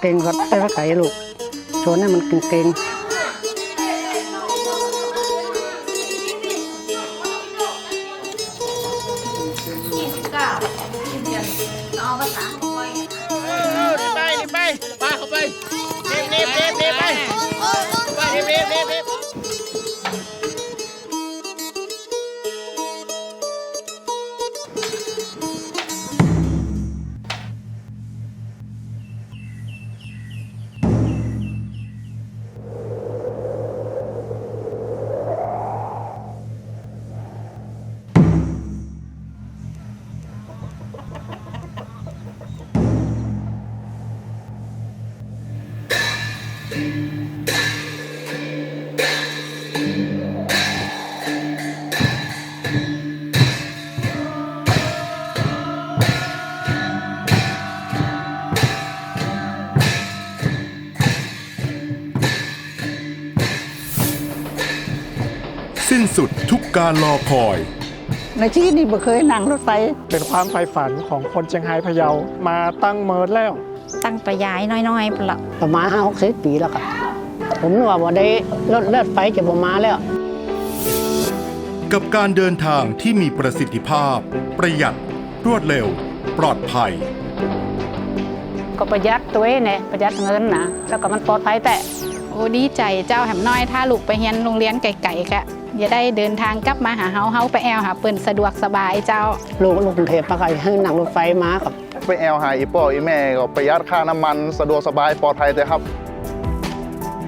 เก่งครับได้พระไก่ลูกชนให้มันเก่งรี สิ้นสุดทุกการรอคอยๆในชีวิตนี้บ่เคยนั่งรถไฟ เป็นความใฝ่ฝันของคนเชียงไฮ้พะเยา มาตั้งเมิดแล้ว ตั้งประยายน้อยๆพุ่นละประมาณห้าหกสิบปีแล้วครับผมนึกว่าบ่ได้รถเลือดไฟจะบ่มาแล้ว กับการเดินทางที่มีประสิทธิภาพ ประหยัด รวดเร็ว ปลอดภัย ก็ประหยัดตัวเองเนี่ยประหยัดเงินนะแล้วก็มันปลอดภัยแต่โอ้ดีใจเจ้าแหมน้อยถ้าลูกไปเรียนโรงเรียนไกลๆกะอย่าได้เดินทางกลับมาหาเฮาเฮาไปแอลหาเปิ้นสะดวกสบายเจ้า ลูกลูกกรุงเทพมาก็ให้นั่งรถไฟมาครับ ไปแอลหาอีป่ออีแม่ก็ประหยัดค่าน้ำมันสะดวกสบายปลอดภัยแต่ครับ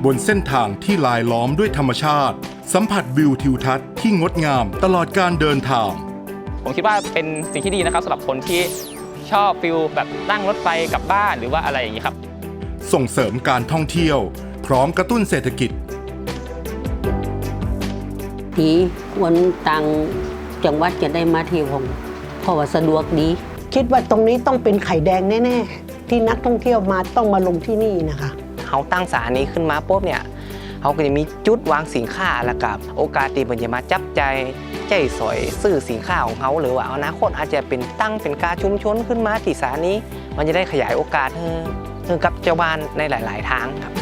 บนเส้นทางที่ลายล้อมด้วยธรรมชาติ สัมผัสวิวทิวทัศน์ที่งดงามตลอดการเดินทาง ผมคิดว่าเป็นสิ่งที่ดีนะครับสำหรับคนที่ชอบฟิลแบบนั่งรถไฟกลับบ้านหรือว่าอะไรอย่างนี้ครับ ส่งเสริมการท่องเที่ยว พร้อมกระตุ้นเศรษฐกิจดีวันต่างจังหวัดจะได้มาเที่ยวผมเพราะว่าสะดวกดี คิดว่าตรงนี้ต้องเป็นไข่แดงแน่ ๆ ที่นักท่องเที่ยวมาต้องมาลงที่นี่นะคะเขาตั้งสถานีขึ้นมาปุ๊บเนี่ยเขาก็จะมีจุดวางสินค้าแล้วกับโอกาสที่มันจะมาจับใจใจสอยซื้อสินค้าของเขาหรือว่าอนาคตอาจจะเป็นตั้งเป็นการชุมชนขึ้นมาที่สถานีมันจะได้ขยายโอกาสให้กับเจ้าบ้านในหลาย ๆ ทางครับ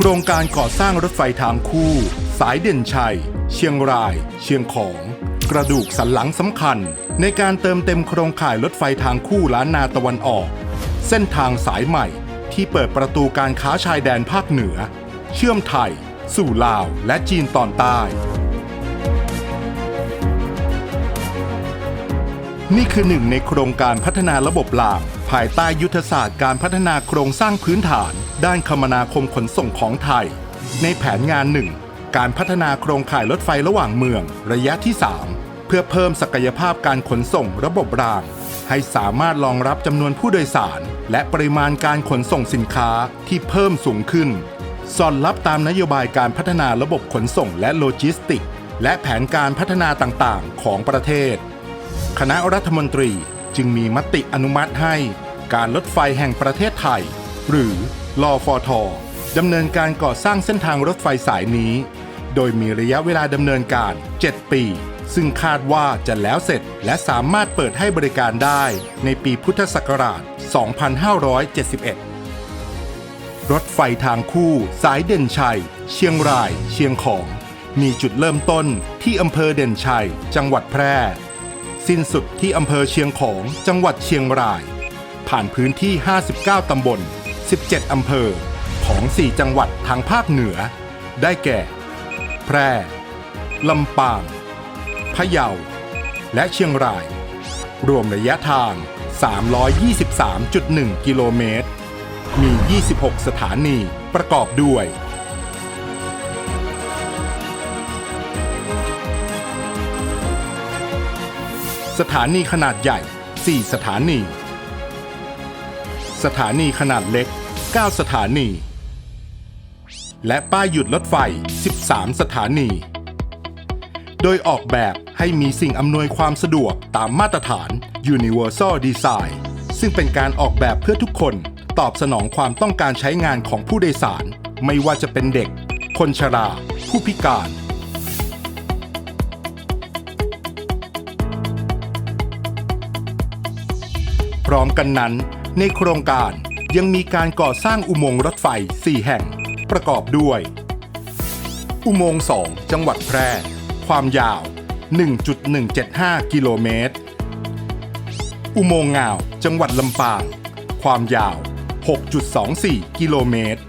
โครงการก่อสร้างรถไฟทางคู่ สายเด่นชัย เชียงราย เชียงของ กระดูกสันหลังสำคัญ ในการเติมเต็มโครงข่ายรถไฟทางคู่ล้านนาตะวันออก เส้นทางสายใหม่ที่เปิดประตูการค้าชายแดนภาคเหนือ เชื่อมไทย สู่ลาวและจีนตอนใต้ นี่คือหนึ่งในโครงการพัฒนาระบบราง ภายใต้ยุทธศาสตร์การพัฒนาโครงสร้างพื้นฐาน ด้านคมนาคมขนส่งของไทย ในแผนงานหนึ่งการพัฒนาโครงข่ายรถไฟระหว่างเมือง ระยะที่ 3 เพื่อเพิ่มศักยภาพการขนส่งระบบราง ให้สามารถรองรับจำนวนผู้โดยสาร และปริมาณการขนส่งสินค้าที่เพิ่มสูงขึ้น สอดรับตามนโยบายการพัฒนาระบบขนส่งและโลจิสติกส์และแผนการพัฒนาต่างๆ ของประเทศ คณะรัฐมนตรี จึงมีมติอนุมัติให้การรถไฟแห่งประเทศไทย หรือรอฟอทดำเนินการก่อสร้างเส้นทางรถไฟสายนี้ โดยมีระยะเวลาดำเนินการ 7 ปี ซึ่งคาดว่าจะแล้วเสร็จและสามารถเปิดให้บริการได้ในปีพุทธศักราช 2571 รถไฟทางคู่สายเด่นชัย เชียงราย เชียงของ มีจุดเริ่มต้นที่อำเภอเด่นชัย จังหวัดแพร่ สิ้นสุดที่อำเภอเชียงของจังหวัดเชียงราย ผ่านพื้นที่ 59 ตำบล 17 อำเภอของ 4 จังหวัดทางภาคเหนือ ได้แก่ แพร่ ลำปาง พะเยา และเชียงราย รวมระยะทาง 323.1 กิโลเมตร มี 26 สถานีประกอบด้วย สถานีขนาดใหญ่ 4 สถานี สถานีขนาดเล็ก 9 สถานี และป้ายหยุดรถไฟ 13 สถานี โดยออกแบบให้มีสิ่งอำนวยความสะดวกตามมาตรฐาน Universal Design ซึ่งเป็นการออกแบบเพื่อทุกคนตอบสนองความต้องการใช้งานของผู้โดยสาร ไม่ว่าจะเป็นเด็ก คนชรา ผู้พิการ พร้อมกันนั้น ในโครงการยังมีการก่อสร้างอุโมงค์รถไฟ 4 แห่ง ประกอบด้วย อุโมงค์ 2 จังหวัดแพร่ ความยาว 1.175 กิโลเมตร อุโมงค์งาว จังหวัดลำปาง ความยาว 6.24 กิโลเมตร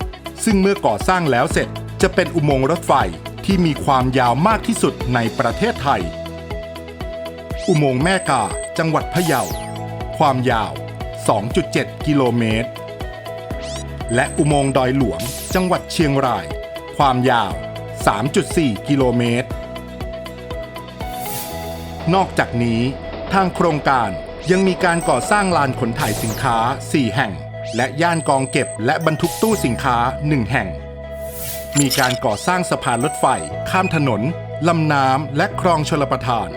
ซึ่งเมื่อก่อสร้างแล้วเสร็จจะเป็นอุโมงค์รถไฟที่มีความยาวมากที่สุดในประเทศไทย อุโมงค์แม่กา จังหวัดพะเยา ความยาว 2.7 กิโลเมตร และอุโมงค์ดอยหลวง จังหวัดเชียงราย ความยาว 3.4 กิโลเมตร นอกจากนี้ทางโครงการยังมีการก่อสร้างลานขนถ่ายสินค้า 4 แห่ง และย่านกองเก็บและบรรทุกตู้สินค้า 1 แห่ง มีการก่อสร้างสะพานรถไฟ ข้ามถนนลำน้ำและคลองชลประทาน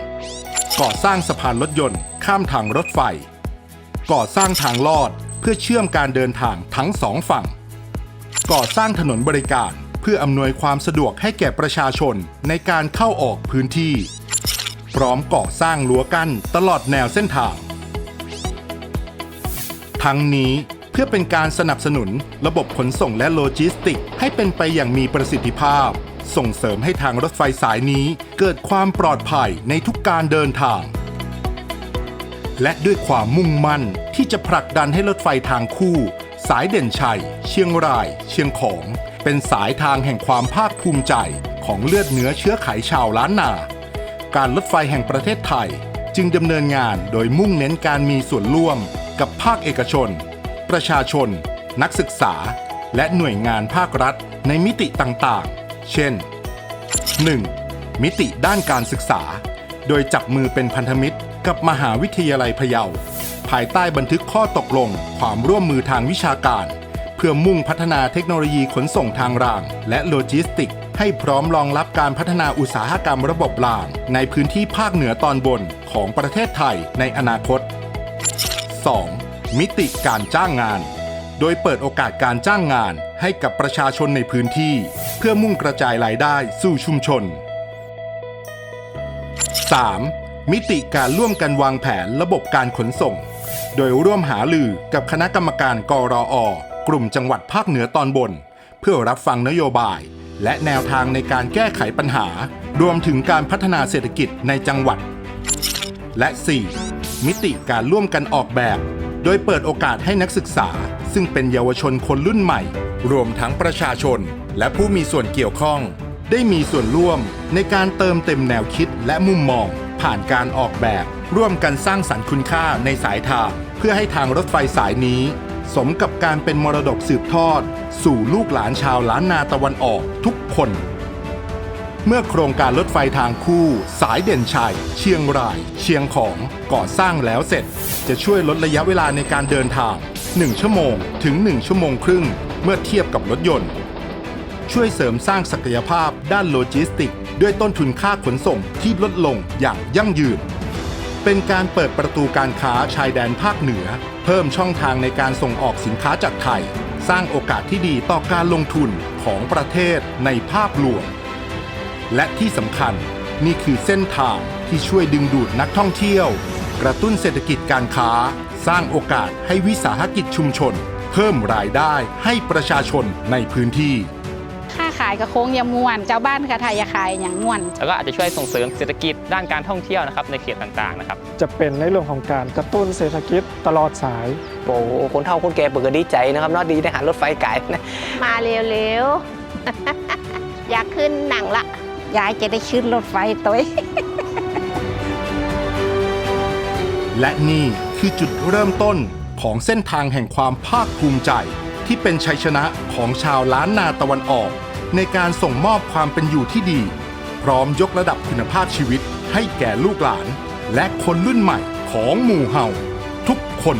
ก่อสร้างสะพานรถยนต์ ข้ามทางรถไฟ ก่อสร้างทางลอดเพื่อเชื่อมการเดินทางทั้งสองฝั่ง ก่อสร้างถนนบริการเพื่ออำนวยความสะดวกให้แก่ประชาชนในการเข้าออกพื้นที่ พร้อมก่อสร้างรั้วกั้นตลอดแนวเส้นทาง ทั้งนี้เพื่อเป็นการสนับสนุนระบบขนส่งและโลจิสติก ให้เป็นไปอย่างมีประสิทธิภาพ ส่งเสริมให้ทางรถไฟสายนี้เกิดความปลอดภัยในทุกการเดินทาง และด้วยความมุ่งมั่นที่จะผลักดันให้รถไฟทางคู่ สายเด่นชัย เชียงราย เชียงของ เป็นสายทางแห่งความภาคภูมิใจของเลือดเนื้อเชื้อไขชาวล้านนา การรถไฟแห่งประเทศไทย จึงดำเนินงานโดยมุ่งเน้นการมีส่วนร่วม กับภาคเอกชน ประชาชน นักศึกษา และหน่วยงานภาครัฐในมิติต่างๆ เช่น 1. มิติด้านการศึกษา โดยจับมือเป็นพันธมิตร กับมหาวิทยาลัยพะเยา ภายใต้บันทึกข้อตกลง ความร่วมมือทางวิชาการ เพื่อมุ่งพัฒนาเทคโนโลยีขนส่งทางราง และโลจิสติก ให้พร้อมรองรับการพัฒนาอุตสาหกรรมระบบราง ในพื้นที่ภาคเหนือตอนบนของประเทศไทยในอนาคต 2. มิติการจ้างงาน โดยเปิดโอกาสการจ้างงานให้กับประชาชนในพื้นที่ เพื่อมุ่งกระจายรายได้สู่ชุมชน 3. มิติการร่วมกันวางแผนระบบการขนส่ง โดยร่วมหาลือกับคณะกรรมการกรอกลุ่มจังหวัดภาคเหนือตอนบน เพื่อรับฟังนโยบาย และแนวทางในการแก้ไขปัญหา รวมถึงการพัฒนาเศรษฐกิจในจังหวัด และ 4. มิติการร่วมกันออกแบบ โดยเปิดโอกาสให้นักศึกษา ซึ่งเป็นเยาวชนคนรุ่นใหม่ รวมทั้งประชาชน และผู้มีส่วนเกี่ยวข้อง ได้มีส่วนร่วมในการเติมเต็มแนวคิดและมุมมอง ผ่านการออกแบบ ร่วมกันสร้างสรรค์คุณค่าในสายทางเพื่อให้ทางรถไฟสายนี้ สมกับการเป็นมรดกสืบทอด สู่ลูกหลานชาวล้านนาตะวันออกทุกคน เมื่อโครงการรถไฟทางคู่ สายเด่นชัย เชียงราย เชียงของก่อสร้างแล้วเสร็จ จะช่วยลดระยะเวลาในการเดินทาง 1 ชั่วโมงถึง 1 ชั่วโมงครึ่ง เมื่อเทียบกับรถยนต์ ช่วยเสริมสร้างศักยภาพด้านโลจิสติก ด้วยต้นทุนค่าขนส่งที่ลดลงอย่างยั่งยืน เป็นการเปิดประตูการค้าชายแดนภาคเหนือ เพิ่มช่องทางในการส่งออกสินค้าจากไทย สร้างโอกาสที่ดีต่อการลงทุนของประเทศในภาพรวม และที่สำคัญนี่คือเส้นทางที่ช่วยดึงดูดนักท่องเที่ยว กระตุ้นเศรษฐกิจการค้า สร้างโอกาสให้วิสาหกิจชุมชน เพิ่มรายได้ให้ประชาชนในพื้นที่าขายกระโค้งอยาม่วนเจ้าบ้านกระไทยอยาขายอย่างม่วน แล้วก็อาจจะช่วยส่งเสริมเศรษฐกิจด้านการท่องเที่ยวนะครับในเขตต่างๆนะครับจะเป็นในเรื่องของการกระตุ้นเศรษฐกิจตลอดสายโอ้โหคนเฒ่าคนแก่เปิดก็ดีใจนะครับเนอะดีได้หารถไฟไกลนะมาเร็วๆอยากขึ้นหนังละยายจะได้ขึ้นรถไฟตัวเองและนี่คือจุดเริ่มต้นของเส้นทางแห่งความภาคภูมิใจ ที่เป็นชัยชนะของชาวล้านนาตะวันออก ในการส่งมอบความเป็นอยู่ที่ดี พร้อมยกระดับคุณภาพชีวิตให้แก่ลูกหลาน และคนรุ่นใหม่ของหมู่เฮาทุกคน